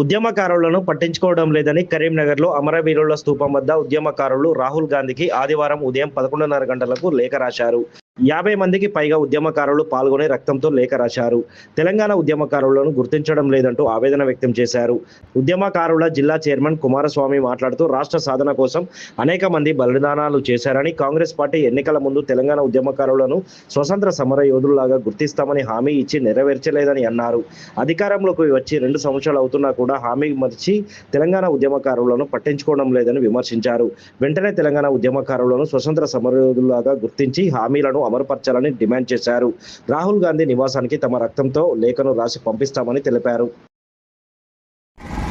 ఉద్యమకారులను పట్టించుకోవడం లేదని కరీంనగర్లో అమరవీరుల స్థూపం వద్ద ఉద్యమకారులు రాహుల్ గాంధీకి ఆదివారం ఉదయం పదకొండున్నర గంటలకు లేఖ రాశారు. యాభై మందికి పైగా ఉద్యమకారులు పాల్గొని రక్తంతో లేఖ రాశారు. తెలంగాణ ఉద్యమకారులను గుర్తించడం లేదంటూ ఆవేదన వ్యక్తం చేశారు. ఉద్యమకారుల జిల్లా చైర్మన్ కుమారస్వామి మాట్లాడుతూ రాష్ట్ర సాధన కోసం అనేక మంది బలిదానాలు చేశారని కాంగ్రెస్ పార్టీ ఎన్నికల ముందు తెలంగాణ ఉద్యమకారులను స్వతంత్ర సమర యోధుల్లాగా గుర్తిస్తామని హామీ ఇచ్చి నెరవేర్చలేదని అన్నారు. అధికారంలోకి వచ్చి రెండు సంవత్సరాలు అవుతున్నా కూడా హామీ మరిచి తెలంగాణ ఉద్యమకారులను పట్టించుకోవడం లేదని విమర్శించారు. వెంటనే తెలంగాణ ఉద్యమకారులను స్వతంత్ర సమరయోధుల్లాగా గుర్తించి హామీలను అమరుపరచాలని డిమాండ్ చేశారు. రాహుల్ గాంధీ నివాసానికి తమ రక్తంతో లేఖను రాసి పంపిస్తామని తెలిపారు.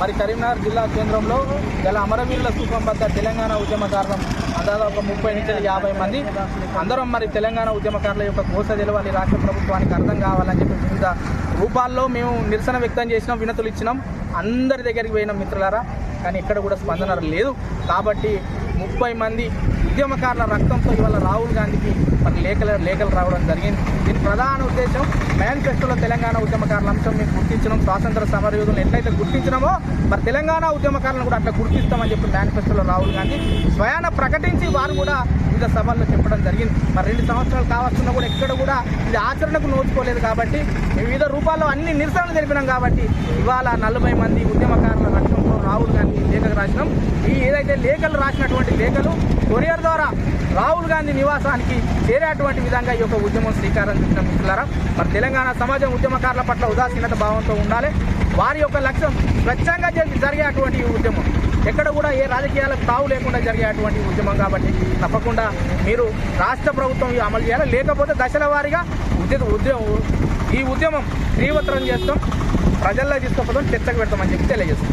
మరి కరీంనగర్ జిల్లా కేంద్రంలో గల అమరవీరుల స్థూపం వద్ద తెలంగాణ ఉద్యమకారులు దాదాపు ముప్పై నుంచి యాభై మంది అందరం మరి తెలంగాణ ఉద్యమకారుల యొక్క కోస తెలవాలి. రాష్ట్ర ప్రభుత్వానికి అర్థం కావాలని చెప్పి వివిధ రూపాల్లో మేము నిరసన వ్యక్తం చేసినాం వినతులు ఇచ్చినాం. అందరి దగ్గరికి పోయినాం మిత్రులారా. కానీ ఇక్కడ కూడా స్పందన లేదు. కాబట్టి ముప్పై మంది ఉద్యమకారుల రక్తంతో ఇవాళ రాహుల్ గాంధీకి మరి లేఖలు లేఖలు రావడం జరిగింది. దీని ప్రధాన ఉద్దేశం మేనిఫెస్టోలో తెలంగాణ ఉద్యమకారుల అంశం మేము గుర్తించడం స్వాతంత్ర సమరయోధులను ఎట్లయితే గుర్తించినామో మరి తెలంగాణ ఉద్యమకారులను కూడా అట్లా గుర్తిస్తామని చెప్పి మేనిఫెస్టోలో రాహుల్ గాంధీ స్వయాన ప్రకటించి వారు కూడా వివిధ సభల్లో చెప్పడం జరిగింది. మరి రెండు సంవత్సరాలు కావాల్సిన కూడా ఎక్కడ కూడా ఇది ఆచరణకు నోచుకోలేదు కాబట్టి వివిధ రూపాల్లో అన్ని నిరసనలు తెలిపినాం కాబట్టి ఇవాళ నలభై మంది ఉద్యమకారుల రక్షణలో రావు గాంధీ లేఖలు రాసినాం ఈ ఏదైతే లేఖలు రాసినటువంటి లేఖలు కొరియర్ ద్వారా రాహుల్ గాంధీ నివాసానికి చేరేటువంటి విధంగా ఈ యొక్క ఉద్యమం శ్రీకారం చుట్టిన మిత్రులారా మరి తెలంగాణ సమాజం ఉద్యమకారుల పట్ల ఉదాసీనత భావంతో ఉండాలి. వారి యొక్క లక్ష్యం స్వచ్ఛంగా జరిగి జరిగేటువంటి ఈ ఉద్యమం. ఎక్కడ కూడా ఏ రాజకీయాలకు తావు లేకుండా జరిగేటువంటి ఉద్యమం కాబట్టి తప్పకుండా మీరు రాష్ట్ర ప్రభుత్వం అమలు చేయాలి. లేకపోతే దశల వారీగా ఉద్య ఉద్యమం ఈ ఉద్యమం తీవ్రతరం చేస్తాం. ప్రజల్లో తీసుకుపోతాం చర్చకు పెడతామని చెప్పి తెలియజేస్తాం